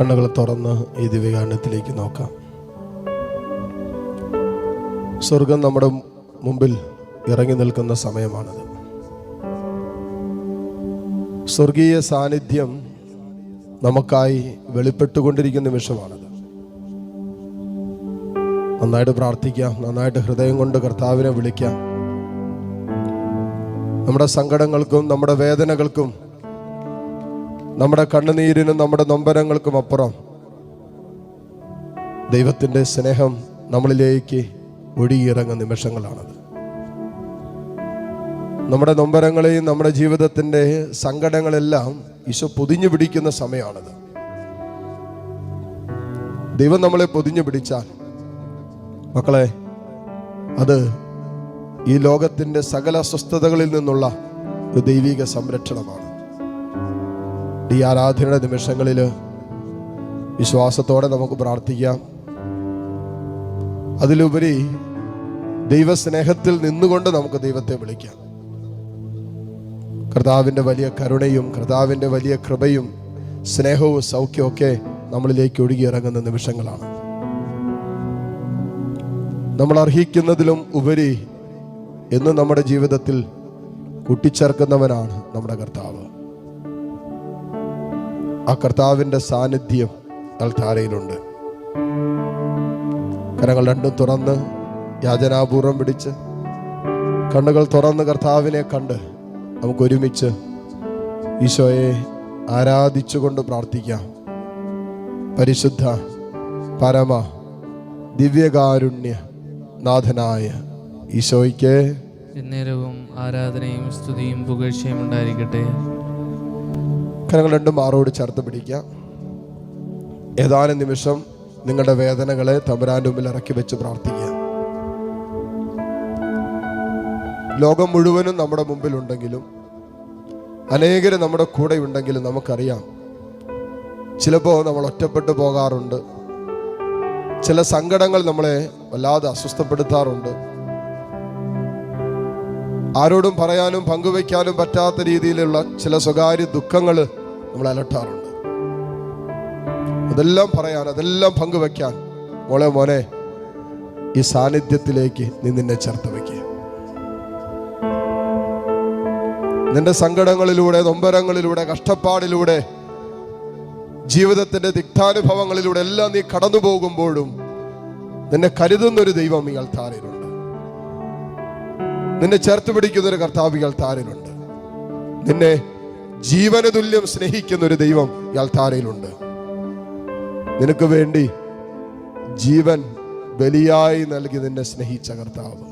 കണ്ണുകൾ തുറന്ന് ഈ ദിവ്യകാരണത്തിലേക്ക് നോക്കാം. സ്വർഗം നമ്മുടെ മുമ്പിൽ ഇറങ്ങി നിൽക്കുന്ന സമയമാണത്. സ്വർഗീയ സാന്നിധ്യം നമുക്കായി വെളിപ്പെട്ടുകൊണ്ടിരിക്കുന്ന നിമിഷമാണത്. നന്നായിട്ട് പ്രാർത്ഥിക്കാം. നന്നായിട്ട് ഹൃദയം കൊണ്ട് കർത്താവിനെ വിളിക്കാം. നമ്മുടെ സങ്കടങ്ങൾക്കും നമ്മുടെ വേദനകൾക്കും നമ്മുടെ കണ്ണുനീരിനും നമ്മുടെ നൊമ്പരങ്ങൾക്കും അപ്പുറം ദൈവത്തിന്റെ സ്നേഹം നമ്മളിലേക്ക് ഒഴുകിയിറങ്ങുന്ന നിമിഷങ്ങളാണത്. നമ്മുടെ നൊമ്പരങ്ങളെയും നമ്മുടെ ജീവിതത്തിന്റെ സങ്കടങ്ങളെല്ലാം ഈശോ പൊതിഞ്ഞു പിടിക്കുന്ന സമയമാണത്. ദൈവം നമ്മളെ പൊതിഞ്ഞു പിടിച്ചാൽ മക്കളെ അത് ഈ ലോകത്തിന്റെ സകല അസ്വസ്ഥതകളിൽ നിന്നുള്ള ഒരു ദൈവിക സംരക്ഷണമാണ്. ഈ ആരാധനയുടെ നിമിഷങ്ങളിൽ വിശ്വാസത്തോടെ നമുക്ക് പ്രാർത്ഥിക്കാം. അതിലുപരി ദൈവസ്നേഹത്തിൽ നിന്നുകൊണ്ട് നമുക്ക് ദൈവത്തെ വിളിക്കാം. കർത്താവിന്റെ വലിയ കരുണയും കർത്താവിന്റെ വലിയ കൃപയും സ്നേഹവും സൗഖ്യവും ഒക്കെ നമ്മളിലേക്ക് ഒഴുകിയിറങ്ങുന്ന നിമിഷങ്ങളാണ്. നമ്മൾ അർഹിക്കുന്നതിലും ഉപരി എന്നും നമ്മുടെ ജീവിതത്തിൽ കൂട്ടിച്ചേർക്കുന്നവനാണ് നമ്മുടെ കർത്താവ്. ആ കർത്താവിന്റെ സാന്നിധ്യം അൽത്താരയിലുണ്ട് കരങ്ങൾ രണ്ടും തുറന്ന് യാചനാപൂർവം പിടിച്ച് കണ്ണുകൾ തുറന്ന് കർത്താവിനെ കണ്ട് നമുക്ക് ഒരുമിച്ച് ഈശോയെ ആരാധിച്ചുകൊണ്ട് പ്രാർത്ഥിക്കാം. പരിശുദ്ധ പരമ ദിവ്യകാരുണ്യ നാഥനായ ഈശോയ്ക്ക് എന്നേരവും ആരാധനയും സ്തുതിയും പുകഴ്ചയും ഉണ്ടായിരിക്കട്ടെ. കരങ്ങൾ രണ്ടും മാറോട് ചേർത്ത് പിടിക്കുക. ഏതാനും നിമിഷം നിങ്ങളുടെ വേദനകളെ തമ്പുരാന്റെ മുമ്പിൽ ഇറക്കി വെച്ച് പ്രാർത്ഥിക്കുക. ലോകം മുഴുവനും നമ്മുടെ മുമ്പിലുണ്ടെങ്കിലും അനേകരും നമ്മുടെ കൂടെ ഉണ്ടെങ്കിലും നമുക്കറിയാം ചിലപ്പോൾ നമ്മൾ ഒറ്റപ്പെട്ടു പോകാറുണ്ട്. ചില സങ്കടങ്ങൾ നമ്മളെ വല്ലാതെ അസ്വസ്ഥപ്പെടുത്താറുണ്ട്. ആരോടും പറയാനും പങ്കുവയ്ക്കാനും പറ്റാത്ത രീതിയിലുള്ള ചില സ്വകാര്യ ദുഃഖങ്ങൾ നമ്മൾ അലട്ടാറുണ്ട്. അതെല്ലാം പറയാൻ അതെല്ലാം പങ്കുവെക്കാൻ. മോളെ മോനെ ഈ സാന്നിധ്യത്തിലേക്ക് നീ നിന്നെ ചേർത്ത് വയ്ക്കുക നിന്റെ സങ്കടങ്ങളിലൂടെ നൊമ്പരങ്ങളിലൂടെ കഷ്ടപ്പാടിലൂടെ ജീവിതത്തിന്റെ തിക്താനുഭവങ്ങളിലൂടെ എല്ലാം നീ കടന്നു പോകുമ്പോഴും നിന്നെ കരുതുന്നൊരു ദൈവം ഈ അൾത്താരയിലുണ്ട് നിന്നെ ചേർത്ത് പിടിക്കുന്ന ഒരു കർത്താവ് ഈ അൾത്താരയിലുണ്ട് നിന്നെ ജീവന തുല്യം സ്നേഹിക്കുന്ന ഒരു ദൈവം ഈ അൾത്താരയിലുണ്ട് നിനക്ക് വേണ്ടി ജീവൻ ബലിയായി നൽകി നിന്നെ സ്നേഹിച്ച കർത്താവ്.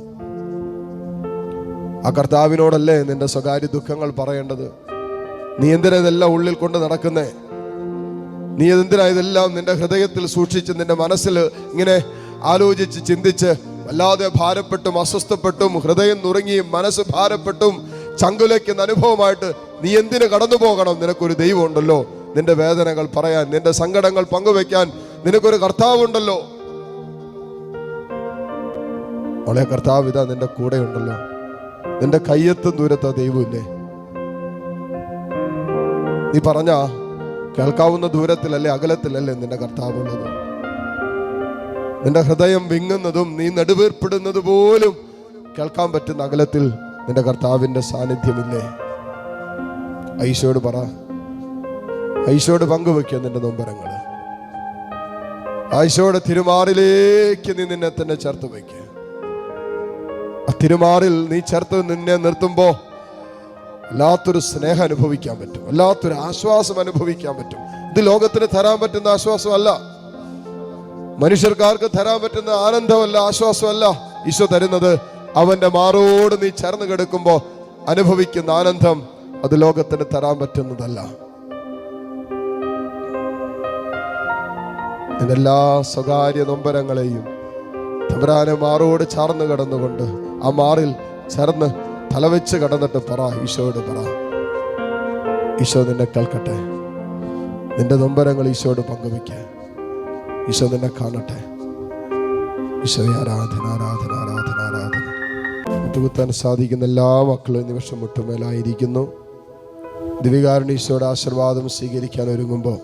ആ കർത്താവിനോടല്ലേ നിന്റെ സ്വകാര്യ ദുഃഖങ്ങൾ പറയേണ്ടത്? നീ എന്തിനാ ഇതെല്ലാം ഉള്ളിൽ കൊണ്ട് നടക്കുന്നേ? നീ എന്തിനാ ഇതെല്ലാം നിന്റെ ഹൃദയത്തിൽ സൂക്ഷിച്ച് നിന്റെ മനസ്സിൽ ഇങ്ങനെ ആലോചിച്ച് ചിന്തിച്ച് വല്ലാതെ ഭാരപ്പെട്ടും അസ്വസ്ഥപ്പെട്ടും ഹൃദയം നുറുങ്ങിയും മനസ്സ് ഭാരപ്പെട്ടും ചങ്കുലയ്ക്കുന്ന അനുഭവമായിട്ട് നീ എന്തിനു കടന്നു പോകണം? നിനക്കൊരു ദൈവമുണ്ടല്ലോ. നിന്റെ വേദനകൾ പറയാൻ നിന്റെ സങ്കടങ്ങൾ പങ്കുവെക്കാൻ നിനക്കൊരു കർത്താവുണ്ടല്ലോ. അവളെ കർത്താവ് ഇതാ നിന്റെ കൂടെ ഉണ്ടല്ലോ നിന്റെ കയ്യെത്തും ദൂരത്ത് ദൈവമില്ലേ? നീ പറഞ്ഞ കേൾക്കാവുന്ന ദൂരത്തിലല്ലേ അകലത്തിലല്ലേ നിന്റെ കർത്താവുള്ളത്? നിന്റെ ഹൃദയം വിങ്ങുന്നതും നീ നെടുവേർപ്പെടുന്നത് പോലും കേൾക്കാൻ പറ്റുന്ന അകലത്തിൽ നിന്റെ കർത്താവിന്റെ സാന്നിധ്യമില്ലേ? ഐശോട് പറ. ഐശോട് പങ്കുവെക്കുക നിന്റെ നൊമ്പരങ്ങൾ ഐശോയുടെ തിരുമാറിലേക്ക് നീ നിന്നെ തന്നെ ചേർത്ത് വയ്ക്കുക ആ തിരുമാറിൽ നീ ചേർത്ത് നിന്നെ നിർത്തുമ്പോ വല്ലാത്തൊരു സ്നേഹം അനുഭവിക്കാൻ പറ്റും. വല്ലാത്തൊരു ആശ്വാസം അനുഭവിക്കാൻ പറ്റും. ഇത് ലോകത്തിന് തരാൻ പറ്റുന്ന ആശ്വാസമല്ല. മനുഷ്യർക്കാർക്ക് തരാൻ പറ്റുന്ന ആനന്ദമല്ല ആശ്വാസമല്ല. ഈശോ തരുന്നത് അവന്റെ മാറോട് നീ ചേർന്ന് കിടക്കുമ്പോ അനുഭവിക്കുന്ന ആനന്ദം അത് ലോകത്തിന് തരാൻ പറ്റുന്നതല്ല. എല്ലാ സ്വകാര്യ നൊമ്പരങ്ങളെയും തമ്പരാനെ മാറോട് ചാർന്ന് കിടന്നുകൊണ്ട് ആ മാറിൽ ചേർന്ന് തലവെച്ച് കടന്നിട്ട് പറ ഈശോയോട് പറ. ഈശോ നിന്നെ കേൾക്കട്ടെ. നിന്റെ നൊമ്പരങ്ങൾ ഈശോയോട് പങ്കുവെക്ക ഈശോ നിന്നെ കാണട്ടെ. ഈശോയെ ആരാധന ആരാധന ആരാധന ആരാധന. ഒത്തുകുത്താൻ സാധിക്കുന്ന എല്ലാ മക്കളും നിമിഷം മുട്ടുമേലായിരിക്കുന്നു ദിവികാരണ ആശീർവാദം സ്വീകരിക്കാൻ ഒരുങ്ങുമ്പോൾ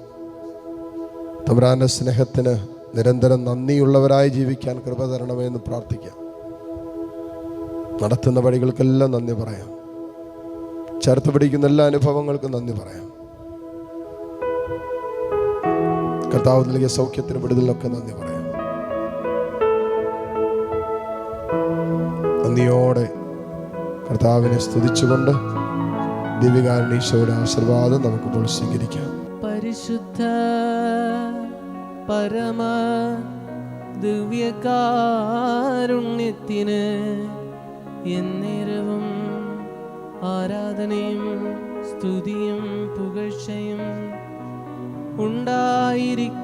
തമ്രാന്റെ സ്നേഹത്തിന് നിരന്തരം നന്ദിയുള്ളവരായി ജീവിക്കാൻ കൃപ തരണമേ എന്ന് പ്രാർത്ഥിക്കാം. നടത്തുന്ന വഴികൾക്കെല്ലാം നന്ദി പറയാം. ചേർത്ത് പിടിക്കുന്ന എല്ലാ അനുഭവങ്ങൾക്കും നന്ദി പറയാം. കർത്താവ് നൽകിയ സൗഖ്യത്തിന് വിടുതലിനൊക്കെ നന്ദി പറയാം. നന്ദിയോടെ കർത്താവിനെ സ്തുതിച്ചുകൊണ്ട് ദിവ്യകാരണീശോയുടെ ആശീർവാദം നമുക്കിപ്പോൾ സ്വീകരിക്കാം. പരിശുദ്ധ പരമ ദിവ്യകാരുണ്യത്തിന് എന്നേരവും ആരാധനയും സ്തുതിയും പുകഴ്ചയും ഉണ്ടായിരിക്കട്ടെ.